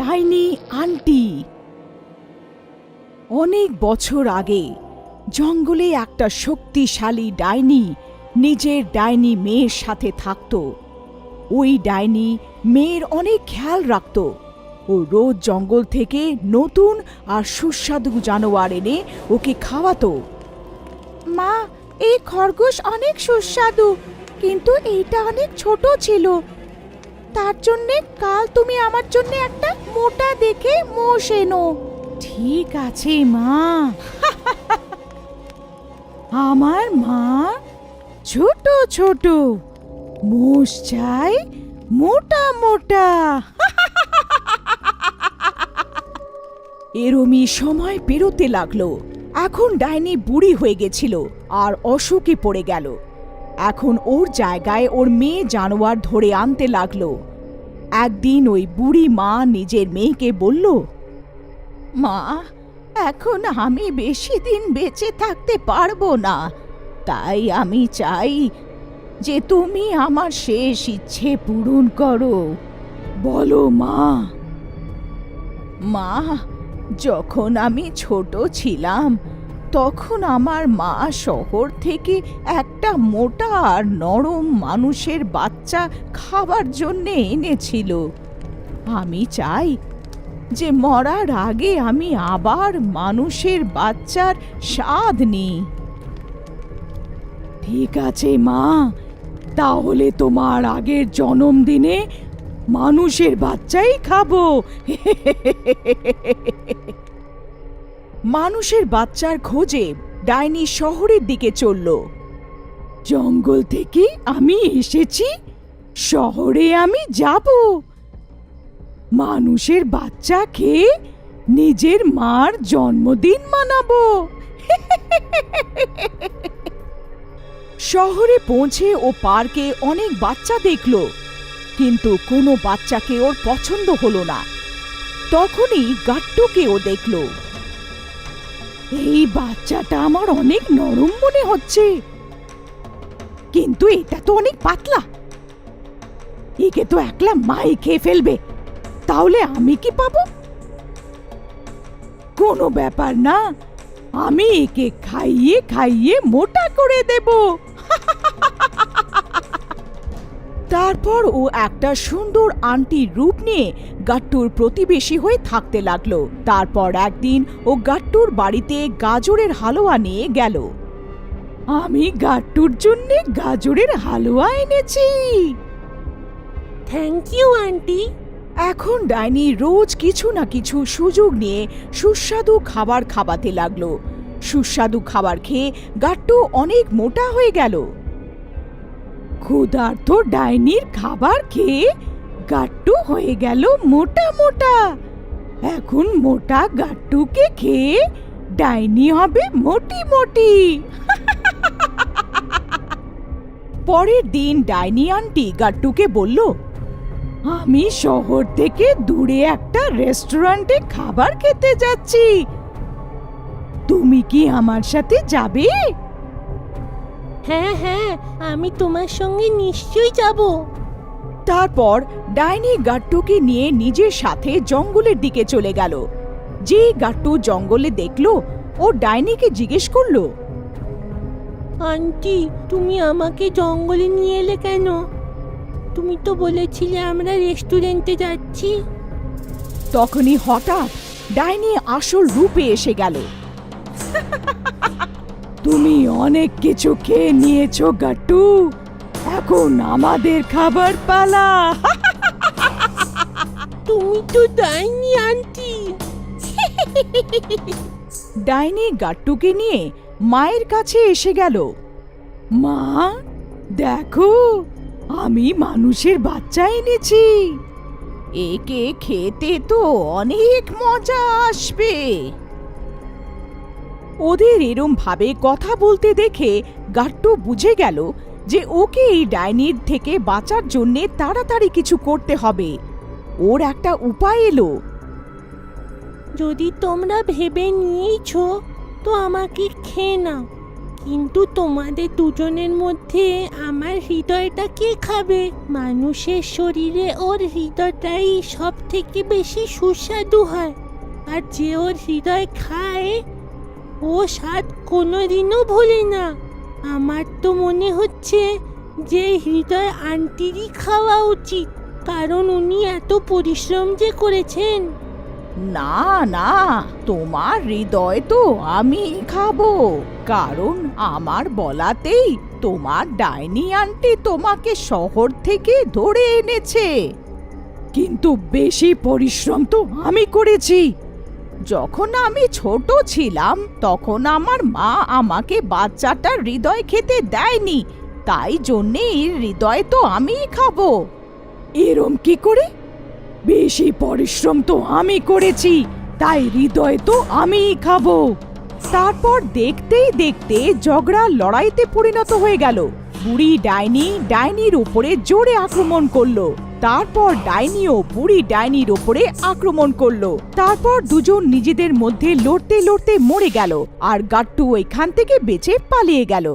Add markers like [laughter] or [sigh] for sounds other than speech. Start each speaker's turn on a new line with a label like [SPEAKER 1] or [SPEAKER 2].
[SPEAKER 1] ডাইনি আন্টি। অনেক বছর আগে জঙ্গলে একটা শক্তিশালী ডাইনি নিজের ডাইনি মেয়ের সাথে থাকত। ওই ডাইনি মেয়ের অনেক খেয়াল রাখত ও রোজ জঙ্গল থেকে নতুন আর সুস্বাদু জানোয়ার এনে ওকে খাওয়াতো। মা, এই খরগোশ অনেক সুস্বাদু, কিন্তু এইটা অনেক ছোট ছিল। তার জন্যে কাল তুমি আমার জন্য একটা মোটা দেখে মোষ এনো ঠিক আছে, মা। আমার মা ছোট ছোট। মোষ চাই মোটা মোটা। এরমই সময় পেরোতে লাগল। এখন ডাইনি বুড়ি হয়ে গেছিল আর অসুখে পড়ে গেল। এখন ওর জায়গায় ওর মেয়ে জানোয়ার ধরে আনতে লাগল। একদিন ওই বুড়ি মা নিজের মেয়েকে বলল, মা, এখন আমি বেশি দিন বেঁচে থাকতে পারব না। তাই আমি চাই যে তুমি আমার শেষ ইচ্ছে পূরণ করো। বলো মা। মা, যখন আমি ছোট ছিলাম তখন আমার মা শহর থেকে একটা মোটা আর নরম মানুষের বাচ্চা খাবার জন্যে এনেছিল। আমি চাই যে মরার আগে আমি আবার মানুষের বাচ্চার স্বাদ নিই। ঠিক আছে মা, তাহলে তোমার আগের জন্মদিনে মানুষের বাচ্চাই খাব। [laughs] মানুষের বাচ্চার খোঁজে ডাইনি শহরের দিকে চলল। জঙ্গল থেকে আমি এসেছি, শহরে আমি যাব। মানুষের বাচ্চা খেয়ে নিজের মার জন্মদিন মানাবো। শহরে পৌঁছে ও পার্কে অনেক বাচ্চা দেখল, কিন্তু কোনো বাচ্চাকে ওর পছন্দ হলো না। তখনই গাট্টুকে ও দেখল। এই বাচ্চাটা আমার অনেক নরম মনে হচ্ছে। কিন্তু এটা তো অনেক পাতলা। একে তো একলা মাই খেয়ে ফেলবে। তাহলে আমি কি পাবো? কোনো ব্যাপার না। আমি একে খাইয়ে খাইয়ে মোটা করে দেব। তারপর ও একটা সুন্দর আন্টির রূপ নিয়ে গাট্টুর প্রতিবেশী হয়ে থাকতে লাগল। তারপর একদিন ও গাট্টুর বাড়িতে গাজরের হালুয়া নিয়ে গেল। আমি গাট্টুর জন্য গাজরের হালুয়া এনেছি।
[SPEAKER 2] Thank you aunty.
[SPEAKER 1] এখন ডাইনি রোজ কিছু না কিছু সুযোগ নিয়ে সুস্বাদু খাবার খাওয়াতে লাগল। সুস্বাদু খাবার খেয়ে গাট্টু অনেক মোটা হয়ে গেল। ক্ষুধার্ত ডাইনির খাবার খেয়ে গাট্টু হয়ে গেল মোটা মোটা। এখন মোটা গাট্টুকে খেয়ে ডাইনি হবে মোটি মোটি। পরের দিন ডাইনি আন্টি গাট্টুকে বলল, আমি শহর থেকে দূরে একটা রেস্টুরেন্টে খাবার খেতে যাচ্ছি। তুমি কি আমার সাথে যাবে?
[SPEAKER 2] হ্যাঁ হ্যাঁ আমি তোমার সঙ্গে নিশ্চয়ই যাব।
[SPEAKER 1] তারপর ডাইনি গাট্টুকে নিয়ে নিজের সাথে জঙ্গলের দিকে চলে গেল। যে গাট্টু জঙ্গলে দেখল ও ডাইনিকে জিজ্ঞেস করল
[SPEAKER 2] আন্টি তুমি আমাকে জঙ্গলে নিয়ে এলে কেন? তুমি তো বলেছিলে আমরা রেস্টুরেন্টে যাচ্ছি।
[SPEAKER 1] তখনই হঠাৎ ডাইনি আসল রূপে এসে গেল। তুমি অনেক কিছু খেয়ে নিয়েছো গাট্টু। এখন আমাদের খাবার পালা। [laughs]
[SPEAKER 2] তুমি তো ডাইনি আন্টি। [laughs]
[SPEAKER 1] ডাইনি গাট্টুকে নিয়ে মায়ের কাছে এসে গেল। মা দেখো আমি মানুষের বাচ্চা এনেছি। একে খেতে তো অনেক মজা আসবে। ওদের এরম ভাবে কথা বলতে দেখে গাট্টু বুঝে গেল যে ওকে এই ডাইনির থেকে বাঁচার জন্যে তাড়াতাড়ি কিছু করতে হবে। ওর একটা উপায় এলো।
[SPEAKER 2] যদি তোমরা ভেবে নিয়েইছো, তো আমাকে খেয়ে নাও। কিন্তু তোমাদের দুজনের মধ্যে আমার হৃদয়টা কে খাবে? মানুষের শরীরে ওর হৃদয়টাই সব থেকে বেশি সুস্বাদু হয়। আর যে ওর হৃদয় খায় ও স্বাদ কোনোদিনও ভোলে না। আমার তো মনে হচ্ছে যে হৃদয় আন্টিরই খাওয়া উচিত, কারণ উনি এত পরিশ্রম যে করেছেন।
[SPEAKER 1] না না, তোমার হৃদয় তো আমি খাব, কারণ আমার বলাতেই তোমার ডাইনি আন্টি তোমাকে শহর থেকে ধরে এনেছে। কিন্তু বেশি পরিশ্রম তো আমি করেছি। যখন আমি ছোট ছিলাম, তখন আমার মা আমাকে বাচ্চাটার হৃদয় খেতে দেয়নি। তাই জন্যে এর হৃদয় তো আমিই খাব। এরম কি করে? বেশি পরিশ্রম তো আমি করেছি, তাই হৃদয় তো আমিই খাব। তারপর দেখতেই দেখতে ঝগড়া লড়াইতে পরিণত হয়ে গেল। বুড়ি ডাইনি ডাইনির উপরে জোরে আক্রমণ করল। তারপর ডাইনিও বুড়ি ডাইনির ওপরে আক্রমণ করল। তারপর দুজন নিজেদের মধ্যে লড়তে লড়তে মরে গেল, আর গাট্টু ওইখান থেকে বেঁচে পালিয়ে গেল।